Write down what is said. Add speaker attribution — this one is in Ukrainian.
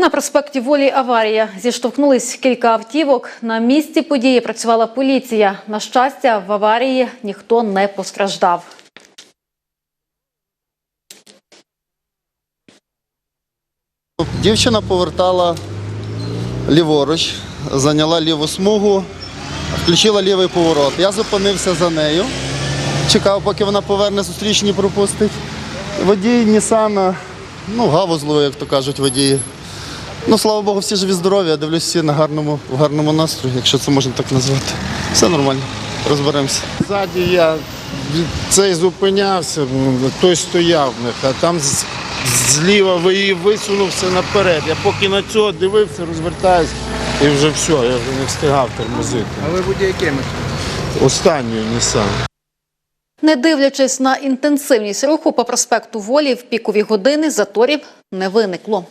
Speaker 1: На проспекті Волі аварія. Зіштовхнулись кілька автівок. На місці події працювала поліція. На щастя, в аварії ніхто не постраждав.
Speaker 2: Дівчина повертала ліворуч, зайняла ліву смугу, включила лівий поворот. Я зупинився за нею, чекав, поки вона поверне зустрічні пропустить. Водій Нісана, ну, гаву зловив, як то кажуть водії. Ну, слава Богу, всі живі здорові, я дивлюсь всі на гарному, в гарному настрої, якщо це можна так назвати. Все нормально, розберемося.
Speaker 3: Ззаді я цей зупинявся, той стояв в них, а там з- зліва ви- висунувся наперед. Я поки на цього дивився, розвертаюсь і вже все, я вже не встигав тормозити.
Speaker 4: А ви будь якими?
Speaker 3: Останньою Нісан.
Speaker 1: Не дивлячись на інтенсивність руху по проспекту Волі в пікові години заторів не виникло.